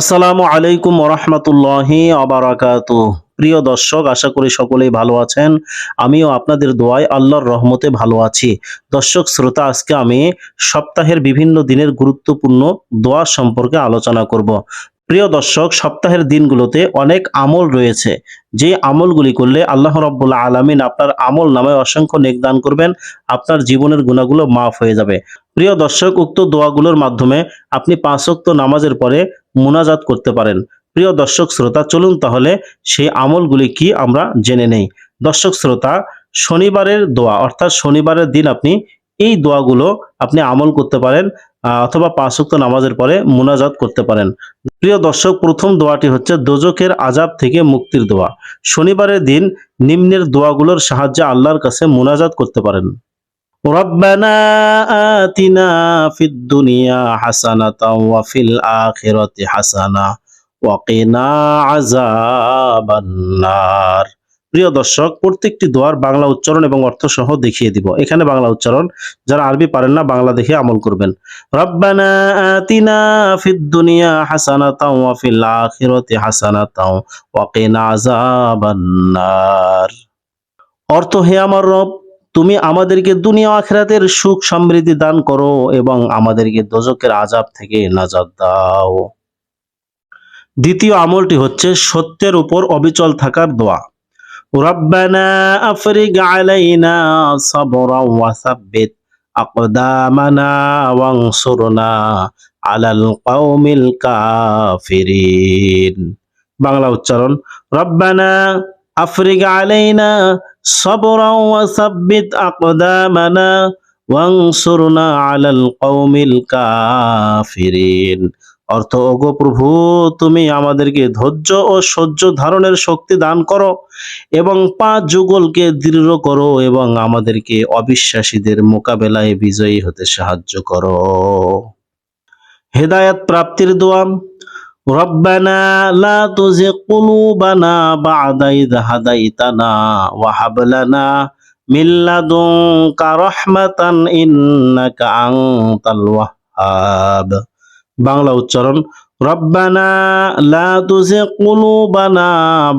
আসসালামু আলাইকুম রহমতুল্লাহি আবারাকাত। প্রিয় দর্শক, আশা করি সকলেই ভালো আছেন। আমিও আপনাদের দোয়ায় আল্লাহর রহমতে ভালো আছি। দর্শক, শ্রোতা, আজকে আমি সপ্তাহের বিভিন্ন দিনের গুরুত্বপূর্ণ দোয়া সম্পর্কে আলোচনা করব। প্রিয় দর্শক, সপ্তাহের দিনগুলোতে অনেক আমল রয়েছে। যে আমলগুলি করলে আল্লাহ রব্বুল্লা আলমিন আপনার আমল নামে অসংখ্য নেক দান করবেন, আপনার জীবনের গুণাগুলো মাফ হয়ে যাবে। প্রিয় দর্শক, উক্ত দোয়াগুলোর মাধ্যমে আপনি পাঁচ ওয়াক্ত নামাজের পরে মুনাজাত করতে পারেন। প্রিয় দর্শক শ্রোতা, চলুন তাহলে সেই আমলগুলি কি আমরা জেনে নেই। দর্শক শ্রোতা, শনিবারের দোয়া, অর্থাৎ শনিবারের দিন আপনি এই দোয়াগুলো আপনি আমল করতে পারেন অথবা পাঁচ ওয়াক্ত নামাজের পরে মোনাজাত করতে পারেন। প্রিয় দর্শক, প্রথম দোয়াটি হচ্ছে দোজকের আজাব থেকে মুক্তির দোয়া। শনিবারের দিন নিম্নের দোয়াগুলোর সাহায্যে আল্লাহর কাছে মোনাজাত করতে পারেন। ربنا آتنا في الدنيا حسنة وفي الآخرة حسنة وقنا عذاب النار প্রিয় দর্শক প্রত্যেকটি দোয়ার বাংলা উচ্চারণ এবং অর্থ সহ দেখিয়ে দিব এখানে বাংলা উচ্চারণ যারা আরবি পারেন না বাংলা দেখে আমল করবেন রব্বানা আতিনা ফিদ দুনিয়া হাসানাতাও ওয়া ফিল আখিরাতি হাসানাতাও ওয়া কিনা আযাবান নার অর্থ হে আমার রব তুমি আমাদেরকে দুনিয়া আখেরাতের সুখ সমৃদ্ধি দান করো এবং আমাদেরকে দোজকের আজাব থেকে নাজাদ দাও। দ্বিতীয় আমলটি হচ্ছে সত্যের উপর অবিচল থাকার দোয়া। বাংলা উচ্চারণ, রব্বানা আফ্রিক আলাইনা সবরাও সাব্বিত আকদামানা ওয়াংসুরনা আলাল কওমিল কাফিরিন অর্থ অগো প্রভু, তুমি আমাদেরকে ধৈর্য ও সহ্য ধারণের শক্তি দান করো এবং পা যুগলকে দৃঢ় করো এবং আমাদেরকে অবিশ্বাসীদের মোকাবেলায় বিজয়ী হতে সাহায্য করো। হেদায়াত প্রাপ্তির দোয়াম। ربنا لا تزغ قلوبنا بعد إذ هديتنا وهب لنا من لدنك رحمة إنك أنت الوهاب বাংলা উচ্চারণ রব্বানা লা তুজিগ কুলুবানা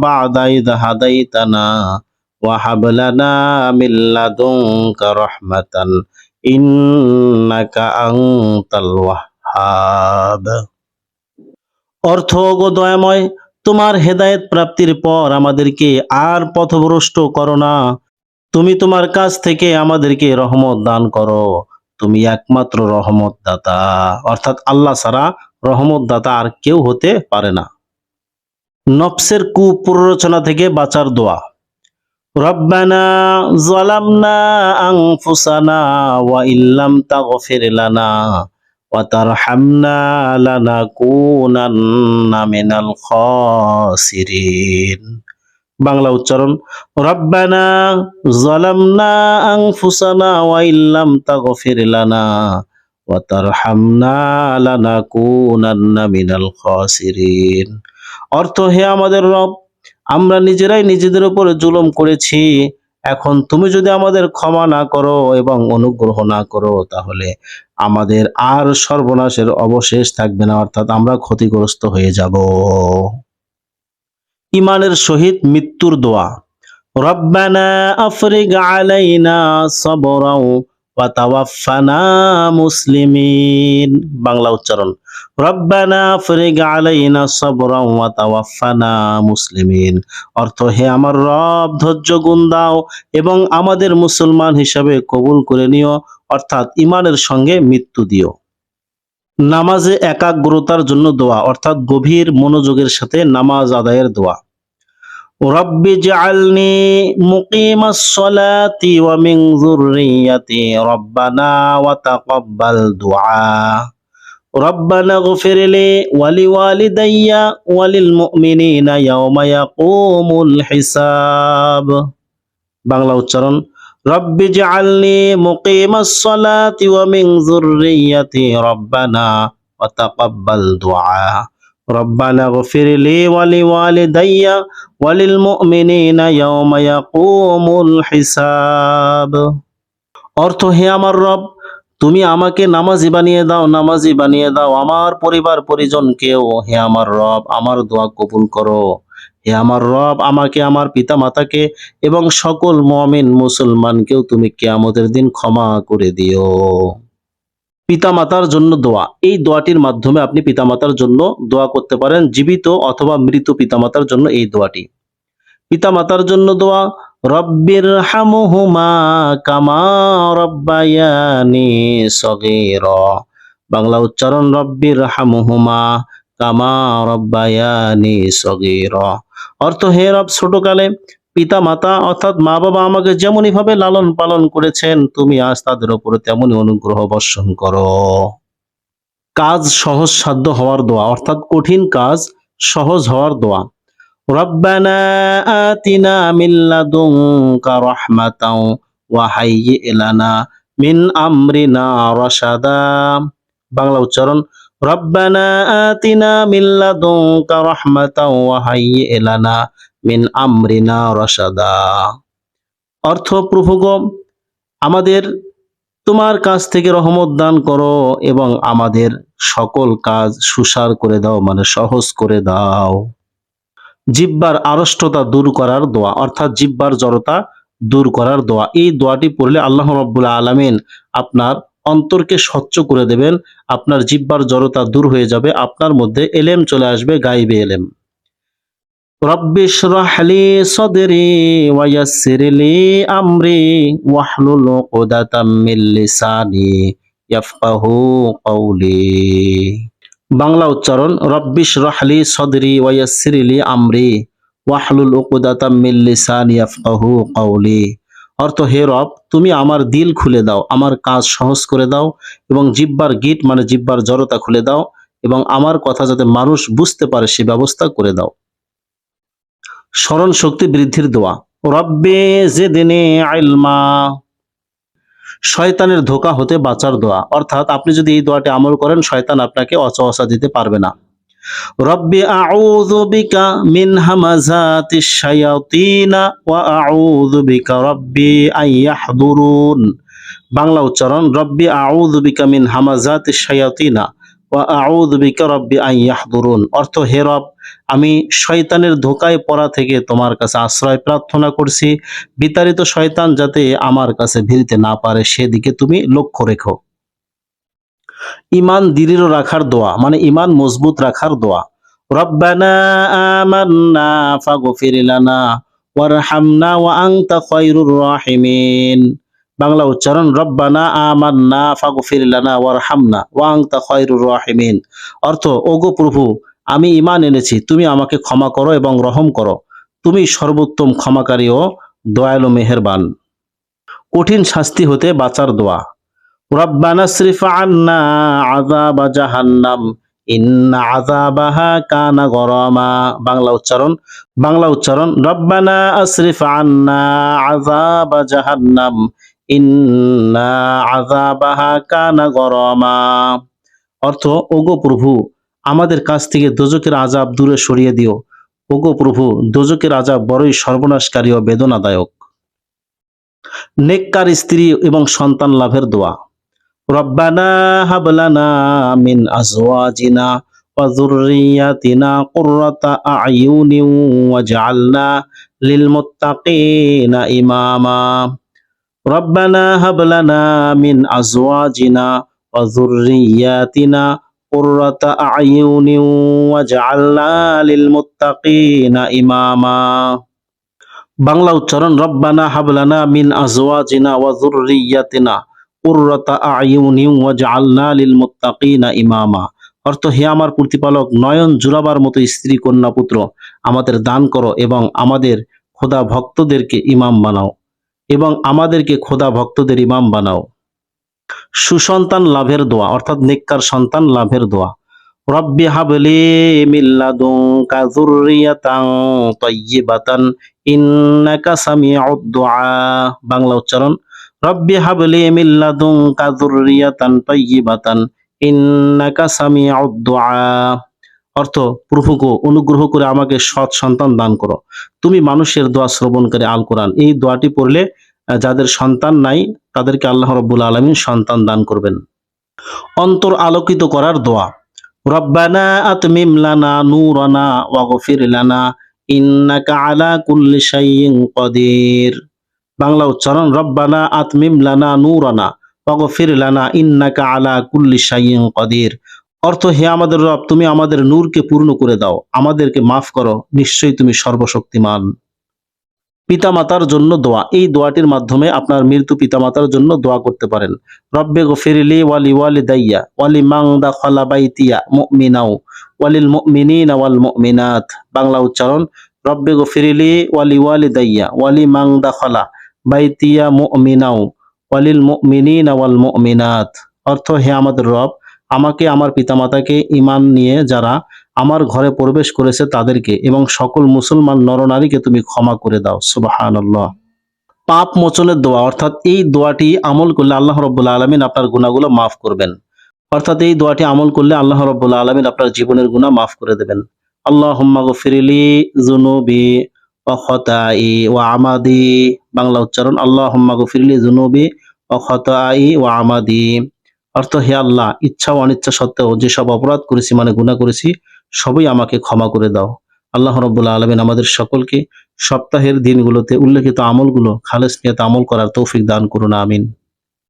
বা'দা ইদ হাদাইতানা ওয়া হাব লানা মিন লাদুনকা রাহমাতান ইন্নাকা আনতাল ওয়াহ্হাব অর্থ গো দয়াময়, তোমার হেদায়েত প্রাপ্তির পর আমাদেরকে আর পথভ্রষ্ট করো না। তুমি তোমার কাছ থেকে আমাদেরকে রহমত দান করো। তুমি একমাত্র রহমত দাতা অর্থাৎ আল্লাহ ছাড়া রহমত দাতা আর কেউ হতে পারে না। নফসের কুপ্ররোচনা থেকে বাঁচার দোয়া। রব্বানা জালামনা আনফুসানা ওয়া ইল্লাম তাগফির লানা। وترحمنا لنكونن من الخاسرين বাংলা উচ্চারণ রব্বানা জালামনা আনফুসানা ওয়া ইল্লাম তাগফির লানা ওয়া তারহামনা লানাকুনান্না মিনাল খাসিরিন অর্থ হে আমাদের রব আমরা নিজেরাই নিজেদের উপরে জুলুম করেছি এখন তুমি যদি আমাদের ক্ষমা না করো এবং অনুগ্রহ না করো, তাহলে আমাদের আর সর্বনাশের অবশেষ থাকবে না, অর্থাৎ আমরা ক্ষতিগ্রস্ত হয়ে যাব। ইমানের সহিত মৃত্যুর দোয়া। রব্বানা আফরিগ আলাইনা সবরাও বাংলা উচ্চারণ, রব্বানা আফরিগ আলাইনা সবরাও ওয়া তাওয়াফানা মুসলিমিন। অর্থ, হে আমার রব, ধৈর্য, গুণ দাও এবং আমাদের মুসলমান হিসাবে কবুল করে নিও, অর্থাৎ ইমানের সঙ্গে মৃত্যু দিও। নামাজে একাগ্রতার জন্য দোয়া, অর্থাৎ গভীর মনোযোগের সাথে নামাজ আদায়ের দোয়া। রব্বি জাআলনি মুকিমাস সালাতি ওয়া মিন যুররিয়াতি রব্বানা ওয়া তাকাব্বাল দুআ ربنا اغفر لي ولوالدي وللمؤمنين يوم يقوم الحساب বাংলা উচ্চারণ رب اجعلني مقيم الصلاة ومن ذريتي ربنا وتقبل دعاء ربنا اغفر لي ولوالدي وللمؤمنين يوم يقوم الحساب অর্থ হে আমার রব তুমি আমাকে নামাজি বানিয়ে দাও নামাজি বানিয়ে দাও আমার পরিবার পরিজনকেও হে আমার রব আমার দোয়া কবুল করো হে আমার রব আমাকে আমার পিতা মাতাকে এবং সকল মমিন মুসলমানকেও তুমি কেয়ামতের দিন ক্ষমা করে দিও পিতামাতার জন্য দোয়া। এই দোয়াটির মাধ্যমে আপনি পিতামাতার জন্য দোয়া করতে পারেন, জীবিত অথবা মৃত পিতামাতার জন্য এই দোয়াটি। পিতামাতার জন্য দোয়া রব্বির হামুহুমা কামা রব্বায়ানি সগীর। বাংলা উচ্চারণ রব্বির হামুহুমা কামা রব্বায়ানি সগীর। অর্থ, হে রব, ছোটকালে পিতা মাতা অর্থাৎ মা বাবা আমাকে যেমনই ভাবে লালন পালন করেছেন, তুমি আজ তাদের উপরে তেমনই অনুগ্রহ বর্ষণ করো। কাজ সহজ সাধ্য হওয়ার দোয়া, অর্থাৎ কঠিন কাজ সহজ হওয়ার দোয়া। ওয়া মিন বাংলা উচ্চারণ, রব্বানা আতিনা মিন লাদুনকা রাহমাতাও ওয়া হাইয়্যি লানা মিন আমরিনা রসাদা অর্থ প্রভুগ আমাদের তোমার কাছ থেকে রহমত দান করো এবং আমাদের সকল কাজ সুসার করে দাও মানে সহজ করে দাও। জিব্বার আড়ষ্টতা দূর করার দোয়া, অর্থাৎ জিব্বার জড়তা দূর করার দোয়া। এই দোয়াটি পড়লে আল্লাহ রব্বুল আলামিন আপনার অন্তরকে স্বচ্ছ করে দেবেন, আপনার জিব্বার জড়তা দূর হয়ে যাবে, আপনার মধ্যে এলেম চলে আসবে, গাইবে এলেম। رب اشرح لي صدري ويسر لي أمري واحلل عقدة من لساني يفقه قولي বাংলা উচ্চারণ রব্বিশ রাহলি সদরি ওয়াইয়াসিরিলি আমরি ওয়াহলুল উকুদাতাম মিন লিসানি ইয়াফকাহু কাওলি অর্থ হে রব তুমি আমার দিল খুলে দাও আমার কাজ সহজ করে দাও এবং জিব্বার গিট মানে জিব্বার জড়তা খুলে দাও এবং আমার কথা যাতে মানুষ বুঝতে পারে সে ব্যবস্থা করে দাও স্মরণ শক্তি বৃদ্ধির দোয়া। রব্বে জেদিনে আইলমা, শয়তানের ধোকা হতে বাঁচার দোয়া। অর্থাৎ আপনি যদি এই দোয়াটি আমল করেন, শয়তান আপনাকে অচহসা দিতে পারবে না। রব্বি আউযু বিকা মিন হামাজাতিশ শায়াতিনা ওয়া আউযু বিকা রব্বি আইয়াহদুরুন বাংলা উচ্চারণ, রব্বি আউযু বিকা মিন হামাজাতিশ শায়াতিনা। অর্থ, হে রব, আমি শয়তানের ধোকায় পড়া থেকে তোমার কাছে আশ্রয় প্রার্থনা করছি। বিতাড়িত শয়তান যাতে আমার কাছে ভিড়তে না পারে, সেদিকে তুমি লক্ষ্য রেখো। ইমান দৃঢ় রাখার দোয়া মানে ইমান মজবুত রাখার দোয়া। রব্বানা আমান্না ফাগফির ওয়ারহামনা, ওয়া আনতা খায়রুর রাহিমিন। বাংলা উচ্চারণ, রব্বানা আমান্না ওয়ারহামনা ওয়া আনতা খায়রুর রাহিমিন। অর্থ, ওগো প্রভু, আমি ইমান এনেছি, তুমি আমাকে ক্ষমা করো এবং রহম করো। তুমি সর্বোত্তম ক্ষমাকারী ও দয়ালু মেহেরবান। কঠিন শাস্তি হতে বাঁচার দোয়া। রব্বানা শ্রীফ আন্না আযাব জাহান্নাম, ইন্না আযাবাহা কানা গরামা। বাংলা উচ্চারণ বাংলা উচ্চারণ, রব্বানা আসরিফ আন্না আযাব জাহান্নাম অর্থ, ওগো প্রভু, আমাদের কাছ থেকে দোজকের আজাব দূরে সরিয়ে দিও। ওগো প্রভু দোজকের আজাব বড়ই সর্বনাশকারী ও বেদনাদায়ক। নেককার স্ত্রী এবং সন্তান লাভের দোয়া। রব্বানা মিন ইমামা। রব্বানা হাবলানা মিন আজওয়াজিনা ওয়া যুররিয়াতিনা قرة أعين واجعلنا للمتقين إماما বাংলা উচ্চারণ রব্বানা হাবলানা মিন আজওয়াজিনা ওয়া যুররিয়াতিনা কুররাতা আয়ুনিন ওয়াজআলনা লিল মুত্তাকিনা ইমামা অর্থ হে আমার প্রতিপালক নয়ন জুড়াবার মতো স্ত্রী কন্যা পুত্র আমাদের দান করো এবং আমাদের খোদা ভক্তদেরকে ইমাম বানাও এবং আমাদেরকে খোদা ভক্তদের ইমাম বানাও। সুসন্তান লাভের দোয়া, অর্থাৎ নেককার সন্তান লাভের দোয়া। রব্বি হাবলি মিল্লাদুনকা যুররিয়াতান তাইয়্যিবাতান ইন্নাকা সামিউদ দুআ। বাংলা উচ্চারণ, রব্বি হাবলি মিল্লাদুনকা যুররিয়াতান তাইয়্যিবাতান ইন্নাকা সামিউদ দুআ। অর্থ প্রভুকে অনুগ্রহ করে আমাকে সৎ সন্তান দান করো। তুমি মানুষের দোয়া শ্রবণকারী আল কোরআন। এই দোয়াটি পড়লে যাদের সন্তান নাই, তাদেরকে আল্লাহ রব্বুল আলমিন সন্তান দান করবেন। অন্তর আলোকিত করার দোয়া। রব্বানা আতমিম লানা নূরানা ওয়াগফির লানা ইন্নাকা আলা কুল্লি শাইইন কদির। বাংলা উচ্চারণ, রব্বানা আতমিম লানা নূরানা ওয়াগফির লানা ইন্নাকা আলা কুল্লি শাইইন কদির। অর্থ, হে আমাদের রব, তুমি আমাদের নূরকে পূর্ণ করে দাও। আমাদেরকে মাফ করো, নিশ্চয়ই তুমি সর্বশক্তিমান। পিতামাতার জন্য দোয়া। এই দোয়াটির মাধ্যমে আপনার মৃত্যু পিতামাতার জন্য দোয়া করতে পারেন। রব্বে গফিরলি ওয়ালি ওয়ালি দাইয়া ওয়ালি মাং দা খলা বাইতিয়া মুমিনাও ওয়ালিল মুমিনিনা ওয়াল মুমিনাত। বাংলা উচ্চারণ, রব্বে গফিরলি ওয়ালি ওয়ালি দাইয়া ওয়ালি মাং দা খলা বাইতিয়া মুমিনাও ওয়ালিল মুমিনিনা ওয়াল মুমিনাত। অর্থ, হে আমাদের রব, আমাকে, আমার পিতামাতাকে ঈমান নিয়ে যারা আমার ঘরে প্রবেশ করেছে তাদেরকে এবং সকল মুসলমান নরনারীকে তুমি ক্ষমা করে দাও, সুবহানাল্লাহ। পাপ মোচনের দোয়া, অর্থাৎ এই দোয়াটি আমল করলে আল্লাহ রব্বুল্লা আলমিন আপনার গুণাগুলো মাফ করবেন। অর্থাৎ এই দোয়াটি আমল করলে আল্লাহ রব্বুল্লা আলমিন আপনার জীবনের গুণা মাফ করে দেবেন। আল্লাহ গফিরিলি জুনুবি ও খতাই ও আমাদি। বাংলা উচ্চারণ আল্লাহ গফিরিলি জুনুবি ও খতাই ও আমাদি। অর্থ হে আল্লাহ, ইচ্ছা ও অনিচ্ছা সত্ত্বেও যেসব অপরাধ করেছি মানে গুণা করেছি সবই আমাকে ক্ষমা করে দাও। আল্লাহ রব্বুল্লা আলমিন আমাদের সকলকে সপ্তাহের দিনগুলোতে উল্লেখিত আমলগুলো খালেস নিয়ত আমল করার তৌফিক দান করুন, আমিন।